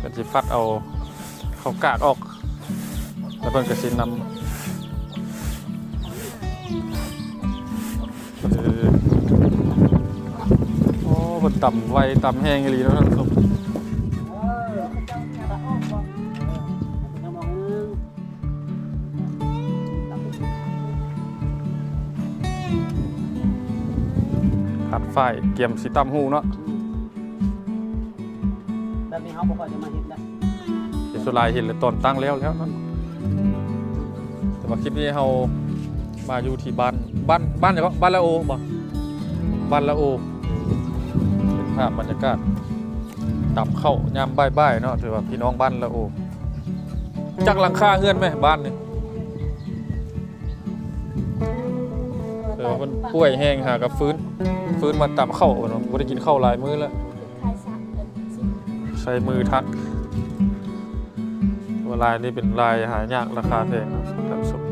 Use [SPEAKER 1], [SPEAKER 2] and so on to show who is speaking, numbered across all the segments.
[SPEAKER 1] ก็สิฟัดเอาเขากากออก แล้วเพิ่นก็สินำโอ้คนต่ำไวต่ำแห้งอีหลีเนาะท่านผู้ชม
[SPEAKER 2] เออเจ้าจะละออกบ่เออเอาไปทำเอาหนึ่ง
[SPEAKER 1] ขัดฝ้ายเกียมสิต่ำหูเนาะ
[SPEAKER 2] นี้เขาบอกว่าจะมาเห็นได้
[SPEAKER 1] เห็นสุรายเห็นเลยตอนตั้งแล้วแล้วนั่นแต่ว่าคลิปนี้เรามาอยู่ที่บ้านบ้านบ้านไหนก็บ้านละโอบ่บ้านละโอเป็นภาพบรรยากาศตับเข้ายามบ่ายๆเนาะถือว่าพี่น้องบ้านละโอจักหลังคาเฮือนไหมบ้านนี่เออมันป่วยแห้งหากับฟื้น ฟื้นมาตับเข้าเนาะบ่ได้กินข้าวหลายมื้อแล้ว ใช้มือทักลายนี้เป็นลายหายากราคาแพงนะท่านผู้ชม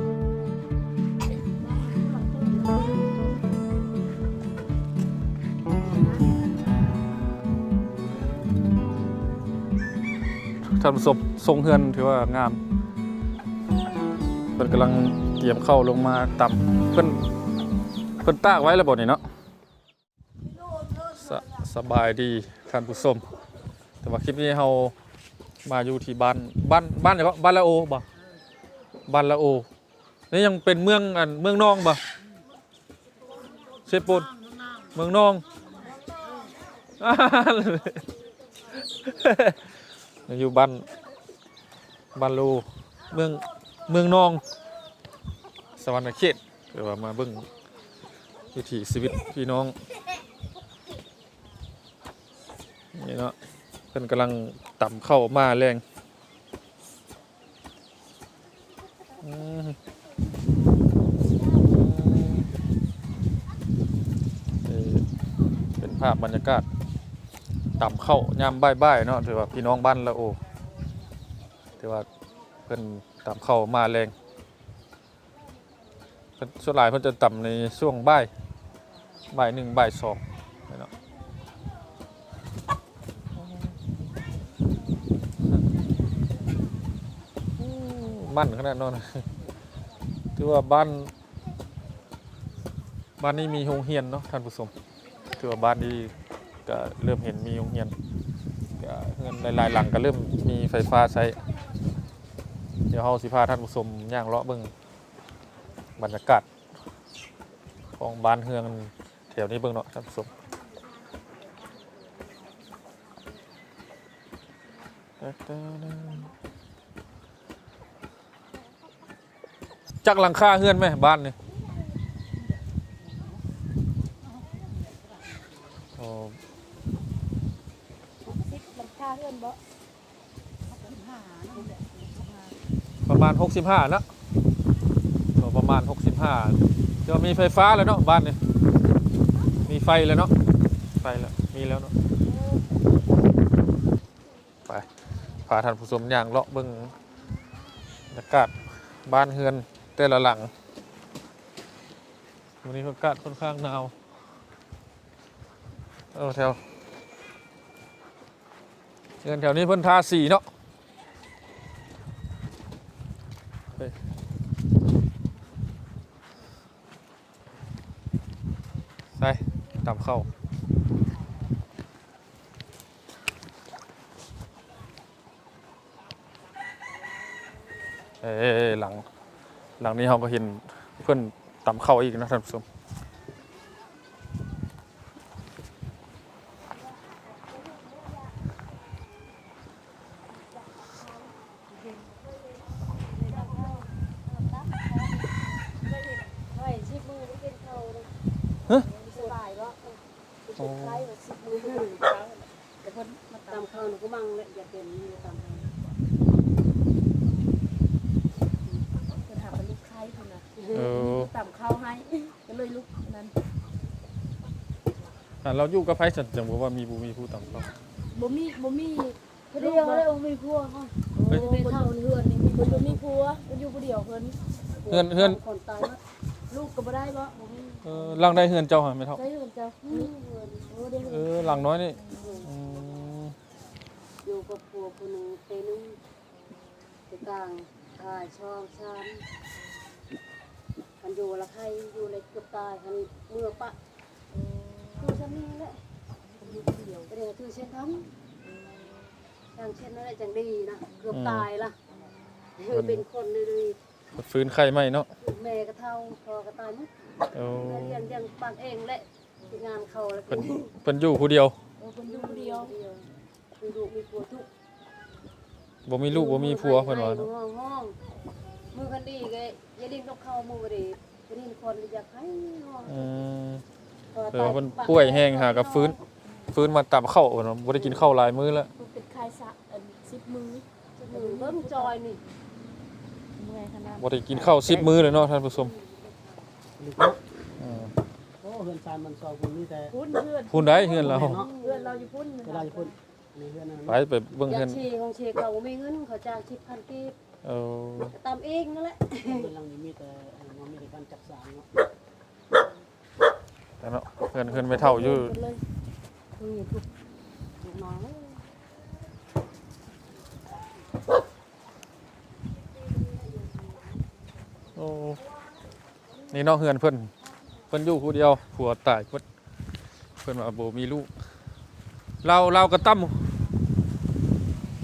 [SPEAKER 1] ท่านผู้ชมทรงเฮือนถือว่างามเพิ่นกำลังเตรียมเข้าลงมาต่ำเพิ่นเพิ่นตากไว้แล้วบ่นี่เนาะสสบายดีท่านผู้ชม แต่ว่าคลิปนี้เรามาอยู่ที่บ้านบ้านบ้านไหนก็บ้านละโอบ่บ้านละโอนี่ยังเป็นเมืองอันเมืองนองบ่เชฟปูนเมืองนองอยู่บ้านบ้านลูเมืองเมืองนอง สวรรค์เขตเดี๋ยวมาเบิ่งวิถีชีวิตพี่น้องนี่เนาะ พิ่นกำลังต่ำเข้ามาแรงเป็นภาพบรรยากาศต่ำเข้ายามบ่ายๆเนาะถือว่าพี่น้องบ้านละโอถือว่าเพิ่นต่ำเข้ามาแรงส่วนหลายเพิ่นจะต่ำในช่วงบ่ายบ่ายหนึ่งบ่ายสองเนาะ มั่นขนาดนั้นนะถือว่าบ้านบ้านนี้มีโรงเรียนเนาะท่านผู้ชมถือว่าบ้านนี้ก็เริ่มเห็นมีโรงเรียนก็เงินหลายๆหลังก็เริ่มมีไฟฟ้าใช้ เดี๋ยวเฮาสิพาท่านผู้ชมย่างเลาะเบิ่งบรรยากาศของบ้านเฮืองแถวนี้เบิ่งเนาะท่านผู้ชม จักหลังคาเฮือนไหมบ้านนี่โอ้
[SPEAKER 3] ซิกหลังคาเฮือนบ่
[SPEAKER 1] ประมาณ 65นะโอ้ประมาณ 65จะมีไฟฟ้าแล้วเนาะบ้านนี่มีไฟแล้วเนาะไฟแล้วมีแล้วเนาะไปพาท่านผู้ชมย่างเลาะเบิ่งบรรยากาศบ้านเฮือน แต่ละหลัง วันนี้อากาศค่อนข้างหนาว เออแถวเฮือนแถวนี้เพิ่นทาสีเนาะใส่ตามเข้าเอ้หลัง หลังนี้เราก็เห็นเพื่อนต่ำเข้าอีกนะท่านผู้ชม
[SPEAKER 3] เฮ้ยสิบมือได้เป็นเขาเลย
[SPEAKER 1] ฮะ
[SPEAKER 3] สบายบ่
[SPEAKER 1] โอ้
[SPEAKER 3] ไล่ว่าสิบมือแต่เพิ่นมา
[SPEAKER 2] ตามเขาหนูก็มั่งเลยอย่าเป็นนี่ตามเขา
[SPEAKER 3] เพิ่นหาเป็นลูกไข่เพิ่นน่ะ
[SPEAKER 1] เออ
[SPEAKER 3] ตามข้าวให้ก็เลยลุกนั้น
[SPEAKER 1] อะ เราอยู่กับไพ่สันจังบอกว่ามีบูมีผู้ต่ำเข้า
[SPEAKER 3] บ่มีบ่มีผู้เดียวเลยบ่มีผัวเฮา
[SPEAKER 1] เฮ้ย
[SPEAKER 3] โอ้เป็นเฮาเฮือนนี่เพิ่นบ่มีผัวเพิ่นอยู่ผู้เดียวเพิ่น
[SPEAKER 1] เฮือนเฮือน
[SPEAKER 2] คนตายแล้ว
[SPEAKER 3] ลูกก็บ่ได้บ่บ่มี
[SPEAKER 1] เออหลังได้เฮือนเจ้าหาไม่เท่า
[SPEAKER 3] ได้เฮือนเจ้าอืมเฮือนโอ้ได้
[SPEAKER 1] เอ
[SPEAKER 3] เฮือน
[SPEAKER 1] อหลังน้อยนี่อืม
[SPEAKER 3] อยู่กับผัวคนหนึงเตนึงไปกลางถ่ายช่องชามมันอยู่ละใครอยู่เลยเกือบตายคันเมื่อปะ คือฉันนี่แหละเดี๋ยวคือเช่นทำอย่างเช่นนั่นแหละจังดีนะเกือบตายละคือเป็นคนเลย
[SPEAKER 1] ฟื้นไข้ไหมเนาะ
[SPEAKER 3] แม่ก็เท่าพอก็ตายมด
[SPEAKER 1] เอา
[SPEAKER 3] แม่เรียนยังปันเองแหละงานเขาแล้ว
[SPEAKER 1] เพิ่นเพิ่นอยู่ผู้เดียว
[SPEAKER 3] เออคนอยู่คนเดียวมีลูกมีผัวทุก
[SPEAKER 1] บ่มีลูกบ่มีผัวเพิ่นว่า
[SPEAKER 3] ห้
[SPEAKER 1] นาะ
[SPEAKER 3] องห้องมือกันดีไงยายลิงต้องเข้ามือบ่ดีคนนี้คนอยากให้ห้อง
[SPEAKER 1] อื
[SPEAKER 3] อ
[SPEAKER 1] เออ
[SPEAKER 3] ตาย
[SPEAKER 1] เพิ่นป่วยแห้งหากับฟื้น ฟื้นมาตับเข้าวเนาะบ่ได้กินข้าวหลายมื้อแล้ว
[SPEAKER 2] มันเป็นคลายสะอันสิบมือ
[SPEAKER 3] มือเบิ่งจอยนี่
[SPEAKER 2] เมื่อยขนาด
[SPEAKER 1] บ่ได้กินข้าว10มื้อเลยเนาะท่านผู้ชมอืม
[SPEAKER 4] โอ้เฮือนซานมันซอยคุณนี่แต่
[SPEAKER 2] พุ่นเพื่อน
[SPEAKER 1] พูนได้เฮือนเรา
[SPEAKER 2] เพื่อนเราอยู่พุ่น
[SPEAKER 4] เวลาจะพูดนี่เฮือนนั้น
[SPEAKER 1] ไปไปเบิ่ง
[SPEAKER 3] อยา
[SPEAKER 1] เฮือกน
[SPEAKER 3] ชีของเชเขาบ่มีเงินเขาจ้างคิดพันกีบ
[SPEAKER 1] เอา
[SPEAKER 3] ก็ตามเองนั่นแหละ
[SPEAKER 4] แต่เนาะ
[SPEAKER 1] เฮือนเฮือนไม่เท่าอยู่
[SPEAKER 3] นี่น้อง
[SPEAKER 1] โอ้นี่เนาะเฮือนเพิ่นเพิ่นอยู่ผู้เดียวผัวตายเพิ่นเพิ่นว่าบ่มีลูก เราเราก็ตั้ม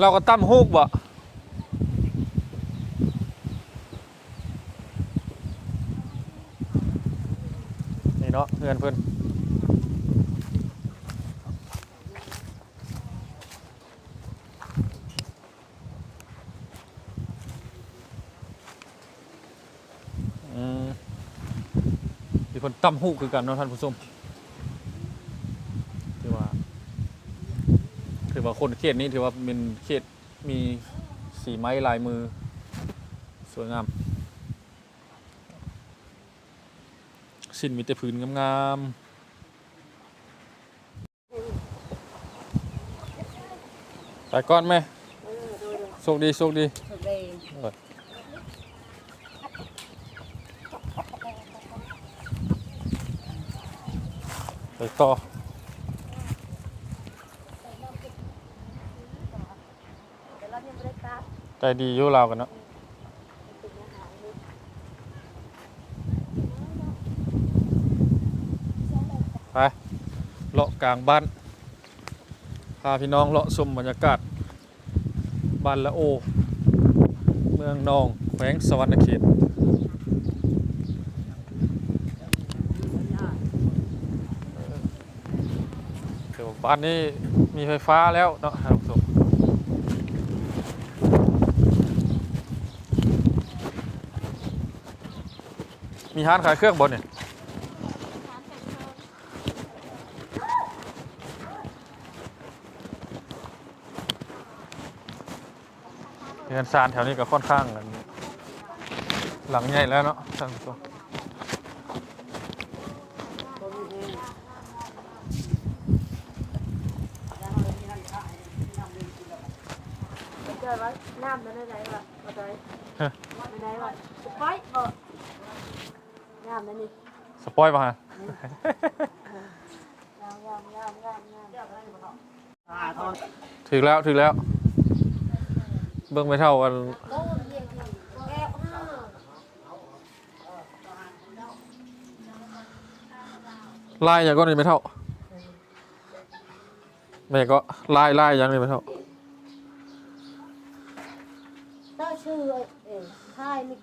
[SPEAKER 1] เราก็ตั้มฮูกบ่ นี่อนเพิ่นอืมที่เพิ่นตั้มฮูกคือกันเนาะท่านผู้ชมถือว่า ถือว่าคนเขตนี้ถือว่าเป็นเขตมีสีไม้ลายมือ สวยงาม สิ้นมีแต่พื้นงามๆไปก่อนไหม
[SPEAKER 3] โช
[SPEAKER 1] คดีโชคดี
[SPEAKER 3] ๆสุดเลย
[SPEAKER 1] ไปต่อใจดีอยู่ลากันเนาะไปเลาะ กลางบ้านพาพี่น้องเลาะชมบรรยากาศบ้านละโอ เมืองนอง แขวงสวรรณเขตเดี๋ยวบ้านนี้มีไฟฟ้าแล้วเนาะท่านผู้ชมมีร้านขายเครื่องบนเนี่ย งินซานแถวนี้ก็ค่อนข้างกันหลังใหญ่แล้วเนาะท่านผู้ชม
[SPEAKER 2] เจอแล้วน้ำนั้นได้ไหนวะเอาไปไม่ได้วะไปเออน้ำนั่นนี่
[SPEAKER 1] สปอยล์ป่ะฮะ
[SPEAKER 2] งามงามงามงามงาม
[SPEAKER 4] อ่าตอน
[SPEAKER 1] ถึงแล้วถึงแล้ว เบิ่งไม่เท่ากัน
[SPEAKER 3] โอ้ยเยี่ยมๆแก้วห้า
[SPEAKER 1] ไล่อย่างก็นี่ไม่เท่าแม่ก็ไล่ไล่อย่างนี้ไม่เท่า
[SPEAKER 3] ถ้าชื่อเอ่อค่ายนี่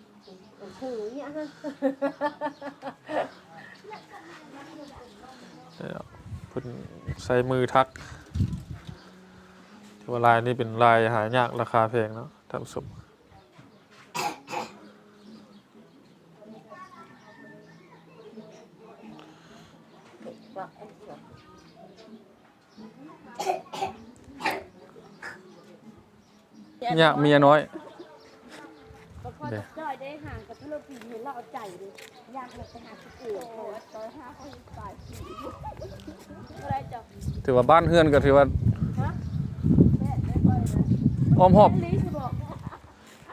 [SPEAKER 3] ชื่อเนี่ยฮะ
[SPEAKER 1] เดี๋ยวเพิ่นใช้มือทักที่ ว่าลายนี่เป็นลายหายากราคาแพงเนาะท่านผู้ชมยากเมียน้อย
[SPEAKER 3] ก็พอจะจ่อยได้ห่างกับพะโล้ปีเห็นเราเอาใจเลยยากเลยไปหาที่อื่นโอ้ยต่อยห้าเขาตายสี่ก็ได้จ้ะ
[SPEAKER 1] ถือว่าบ้านเฮือนก็ถือว่า
[SPEAKER 3] แม่ไม่ค่อยนะ
[SPEAKER 1] อ้อมหอบ
[SPEAKER 3] ลีสิบอก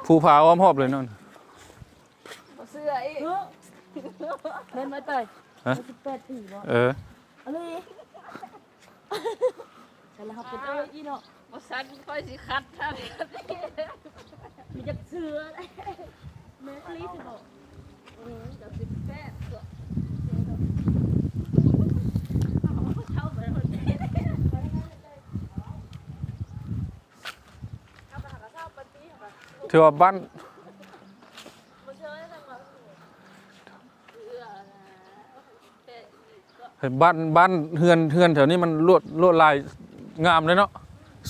[SPEAKER 1] ภูผาอ้อมหอบเลยเนั่น
[SPEAKER 3] เอาเสื้ออีกเล่นมาต่อย
[SPEAKER 1] ฮะ
[SPEAKER 3] สิบแปดปีบ่
[SPEAKER 1] เออ
[SPEAKER 3] เอาเลยแต่ละครับเป็นเอ้ยอีเนาะ
[SPEAKER 2] บ่สั่นค่อยสิคัดท่านมีจักเสือแม่ลีสิบอกอือจักสิแปดตัวเข้าไปคนนี้เข้าไปหากระเช้าปฏิ ค่ะ
[SPEAKER 1] ถือว่าบ้าน
[SPEAKER 2] บ่เชื่อจังว่าเสือนะแต่ก็
[SPEAKER 1] เห็นบ้านบ้านเฮือนเฮือนแถวนี้มันลวดลวดลายงามเลยเนาะ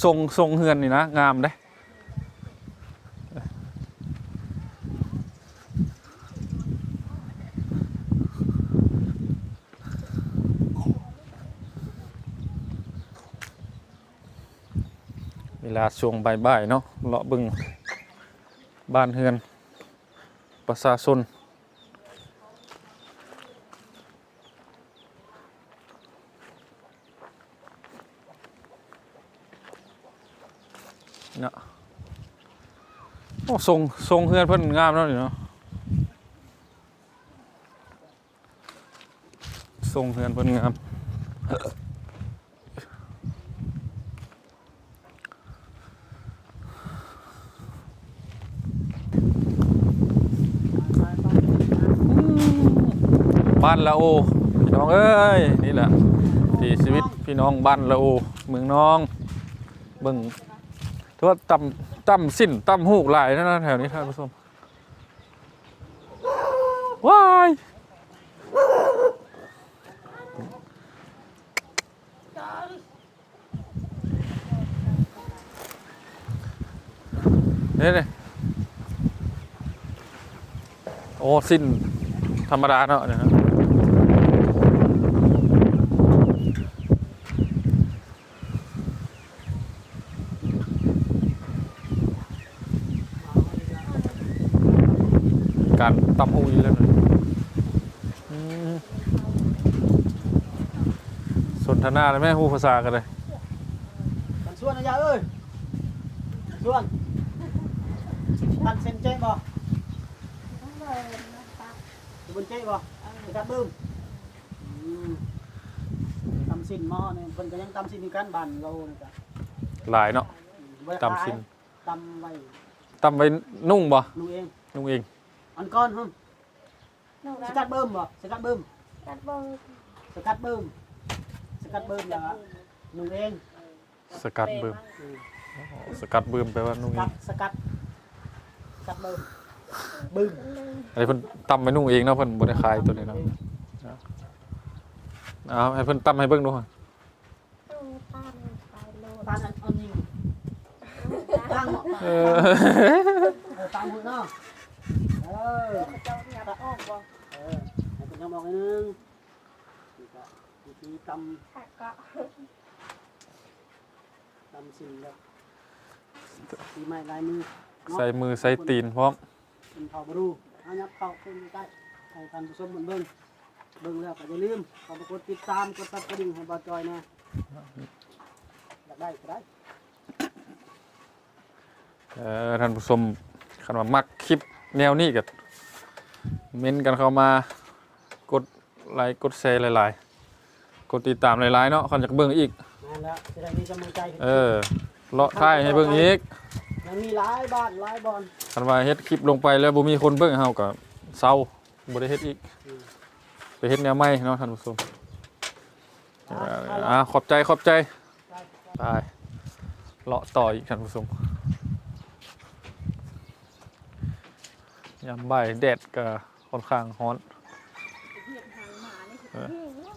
[SPEAKER 1] ทรงทรงเฮือนนี่นะงามเด้เวลาช่วงบ่ายๆเนาะเลาะบึง บ้านเฮือน ประชาชนเนาะโอ้ทรงทรงเฮือนเพิ่นงามแล้วนี่เนาะทรงเฮือนเพิ่นงามานละโอพี่น้องเอ้ยนี่แหละที่ชีวิตพี่น้องบ้านละโอเมืองน้องเบิ่งถือว่าต่ำต่ำสิ้นต่ำหูกหลายนะนะแถวนี้ท่านผู้ชมว้ายนี่นี่โอ้สิ้นธรรมดาเนาะเนี่ยนะการต่ำหูอยู่แล้วนะอืม สนทนาเลยแม่หูภาษากันเลย
[SPEAKER 4] มันส่วนนะยาเอ้ยส่วนตัดเส้นเจ๊บ่บนเจ๊บ่ไปกัดบึ้มอืมตำสินหม้อเนี่ยเพิ่นก็ยังตำสินอยู่กันบ้านเรานี่ก็
[SPEAKER 1] หลายเนาะ
[SPEAKER 4] ไว้ขาย
[SPEAKER 1] ตำสิน
[SPEAKER 4] ตำไว้
[SPEAKER 1] ต่ำไปนุ่งบ่
[SPEAKER 4] นุ่งเอง
[SPEAKER 1] นุ่งเอง
[SPEAKER 4] อันก้อนหึ
[SPEAKER 2] น้อง
[SPEAKER 4] ส
[SPEAKER 2] รั
[SPEAKER 4] กั
[SPEAKER 2] ก
[SPEAKER 4] ดเบิ่มบ่สกัดเบิ่ม
[SPEAKER 2] กัดบ่
[SPEAKER 4] สกัดเบิ่มส กัดเบิ่มแล้วนุ่งเอง
[SPEAKER 1] สกัดเบิ่มสกัดเบิ่มแปลว่านุ่ง
[SPEAKER 4] ส
[SPEAKER 1] เอ
[SPEAKER 4] กัด
[SPEAKER 1] ง
[SPEAKER 4] สกัดสกัดเบิ่มบึ้ม
[SPEAKER 1] อันนี้เพิ่นต่ำไปนุ่งเองเนาะเพิ่นบ่ได้ขายตัวนี้เนาะเอาให้เพิ่นต่ำให้เบิ่งดูหน่อย
[SPEAKER 4] ตานอันอันนี้ตั้ง
[SPEAKER 1] เออ
[SPEAKER 4] เออตามมือเนาะเออ
[SPEAKER 2] เจ้าเนี่ยออกบ่
[SPEAKER 4] เออให้เป็นยังบอกอีกนึงนี่ก็ วิธีต
[SPEAKER 2] หักก็ำ
[SPEAKER 4] ตำสิ่งแบบทีไม้ลายมือเนาะ
[SPEAKER 1] ใส่มือใส่ตีนพร้อม
[SPEAKER 4] เป็นเผาบรูเอายับเข้าขึ้นใกล้ให้ท่านผู้ชมเบิ่งเบิ่งเบิ่งแล้วก็อย่าลืมขอบกดติดตามกดตัดกระดิ่งให้บอจอยนะอยากได้ก็ได้
[SPEAKER 1] เออท่านผู้ชมคันว่ามักคลิปแนวนี้ก็เม้นกันเข้ามากดไลค์กดแชร์หลายๆก ดติดตามหลายๆเนาะคันอยากเบิ่งอีก
[SPEAKER 4] นั่นแหล้วจะได้มีกำลังใจขึ้น
[SPEAKER 1] เออเลาะท้ายให้เบิ่งอีก
[SPEAKER 4] ยังมีหลายบ้านหลายบอล
[SPEAKER 1] คันว่าเฮ็ดคลิปลงไปแล้วบ่มีคนเบิ่งเฮาก็เศร้าบ่ได้เฮ็ดอีก ไปเฮ็ดแนวใหม่เนาะท่านผู้ชมเอออ่าขอบใจขอบใจไปเลาะต่ออีกท่านผู้ชมยามบ่ายแดดก็ค่อนข้างร้อน
[SPEAKER 2] เหียบหางหมานี่คือเก่งเนาะ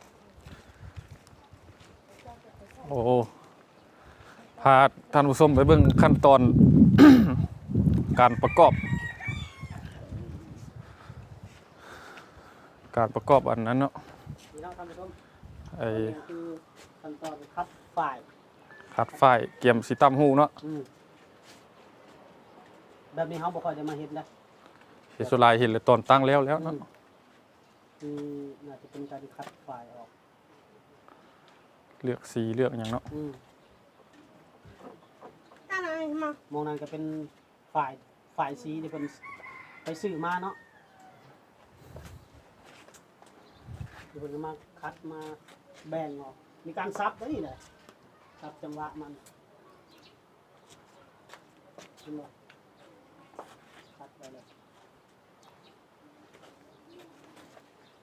[SPEAKER 2] โก้อันเปลี่ยนนั่นน่ะเจ้าตัวนี้เจ้าโก้อันทำกินเลย
[SPEAKER 1] ไปอืมโอ้โหพาท่านผู้ชมไปเบิ่งขั้นตอน การประกอบ การประกอบอันนั้นเนาะ
[SPEAKER 4] นี่เนาะท่านผู้ชม
[SPEAKER 1] ไอ้
[SPEAKER 4] นี่คือขั้นตอนคัดฝ่าย
[SPEAKER 1] คัดฝ้ายเกียมสีตำหูเนาะ
[SPEAKER 4] อืมแบบนี้เขาบ่ค่อยได้มาเห็นนะ
[SPEAKER 1] เห็นสุรายเห็นเลยตอนตั้งแล้วแล้วเนาะ
[SPEAKER 4] คือน่าจะเป็นการคัดฝ่ายออก
[SPEAKER 1] เลือกสีเลือกอย่างเนาะ
[SPEAKER 4] อืม
[SPEAKER 2] อะไรมาม
[SPEAKER 4] องนั่นก็เป็นฝ่ายฝ่ายสีที่เป็นไปซื้อมาเนาะที่เพิ่นก็มาคัดมาแบ่งออกมีการซับไว้นี่แหละซับจังหวะมันเห็นบ่คัดไปเลย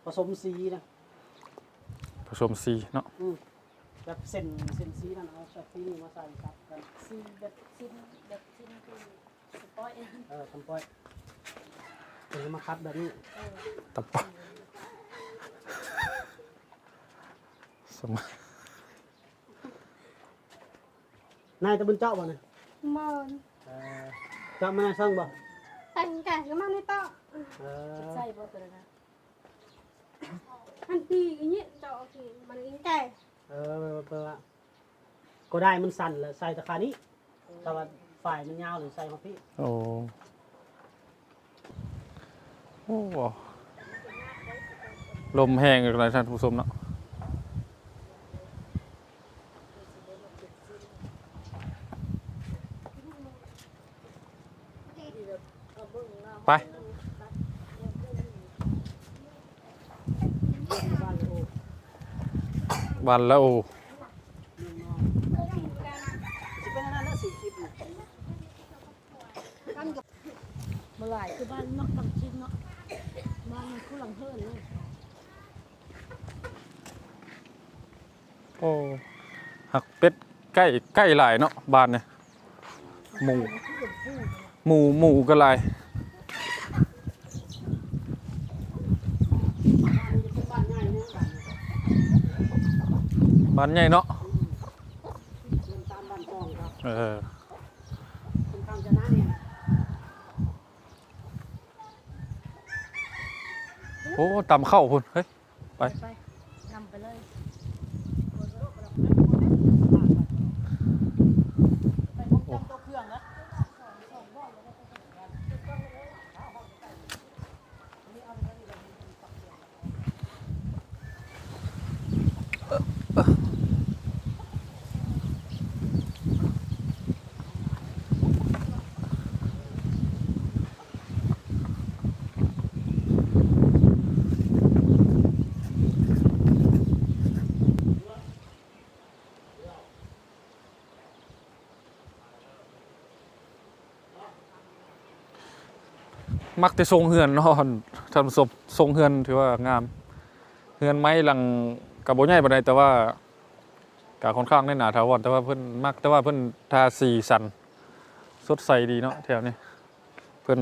[SPEAKER 4] ผสมสีนะ
[SPEAKER 1] ผสมสีเนาะ
[SPEAKER 4] อืม แบบเส้นเส้นสีนั่นเอาแบบสีนี่มาใส่ครับกัน
[SPEAKER 3] ซีแบบซินแบบซินคือสปอย
[SPEAKER 4] เออทำป้อยเดี๋ยวมาคัดแบบนี้
[SPEAKER 1] ตำปะสม
[SPEAKER 4] นายตะบุญเจ้าบ่เนี่ย
[SPEAKER 2] มอน
[SPEAKER 4] เออเจ้ามาสร้างบ่
[SPEAKER 2] แต่งแก่ก็มาไม่ต้อง
[SPEAKER 4] เออ
[SPEAKER 3] ใส่บ่ตัวนะ
[SPEAKER 2] มันดีอย่างนี้เจ้าโอเคมันอิงแก่
[SPEAKER 4] เออเปล่าก็ได้มันสั่นเลยใส่ตะขานี้แต่ว่าฝ่ายมันยาวหรือใส่มาพี่
[SPEAKER 1] โอ้โอ้ลมแห้งอีกแล้วท่านผู้ชมเนาะไป วันแล้วโอ้
[SPEAKER 4] สิเป็นอันนั้นแล้วสีคลิปเนี่ย
[SPEAKER 3] เมื่อไหร่คือบ้านนอกบางชิ้นเนาะบ้านมันคู่หลังเฮิรนเลย
[SPEAKER 1] โอ้หักเป็ดใกล้ใกล้หลายเนาะบ้านเนี่ยหมูหมูหมูก็หลาย
[SPEAKER 4] บ้าน
[SPEAKER 1] ใหญ่เนาะ
[SPEAKER 4] ตามบ้านกองครับ
[SPEAKER 1] เออ
[SPEAKER 4] ค่อนข้างจะน่าเนี่ย
[SPEAKER 1] โอ้ตำเข้าพุ่นเฮ้ยไป
[SPEAKER 3] ไปไปเลย
[SPEAKER 4] ไปผมจำตัวเครื่องนะ
[SPEAKER 1] มักแต่ทรงเฮือนนาะท่านผู้ชมทรงเฮือนถือว่างามเฮือนไม้หลังกับโบใหญ่ปานใดแต่ว่ากาค่อนข้างได้หนาถาวรแต่ว่าเพิ่นมักแต่ว่าเพิ่นทาสีสันสดใสดีเนาะแถวนี้เพิ่น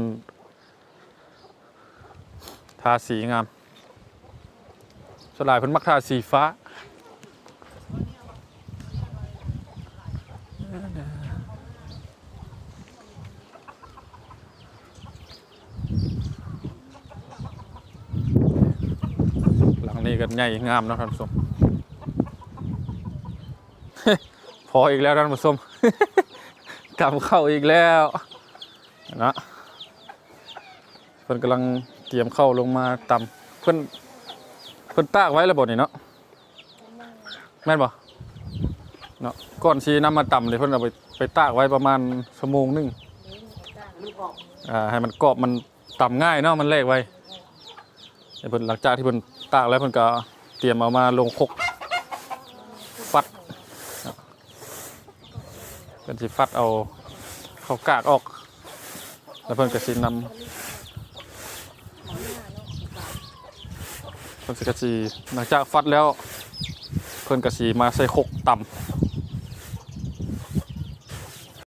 [SPEAKER 1] ทาสีงามสลายเพิ่นมักทาสีฟ้า หลังนี้กันใหญ่งามนะท่านผู้ชมพออีกแล้วท่านผู้ชมกำเข้าอีกแล้วนะเพิ่อนกำลังเตรียมเข้าลงมาตำเพิ่อนเพิ่อนตากไว้แล้วบ่นี่เนาะแม่นบ่เนาะก่อนชีน้ำมาตำเลยเพิ่อนเอาไปไปตากไว้ประมาณชั่วโมงนึง
[SPEAKER 4] อ่า
[SPEAKER 1] ให้มันกรอบมันตำง่ายเนาะมันแลกไว้เดี๋ยวเพิ่อนหลังจากที่เพิ่อน ตากแล้วเพิ่นก็เตรียมเอามาลงคกฟัดเป็นสิฟัดเอาเขากากออก แล้วเพิ่นก็สินำเพิ่นสิก็สิหลังจากฟัดแล้ว เพิ่นก็สิมาใส่คกต่ำ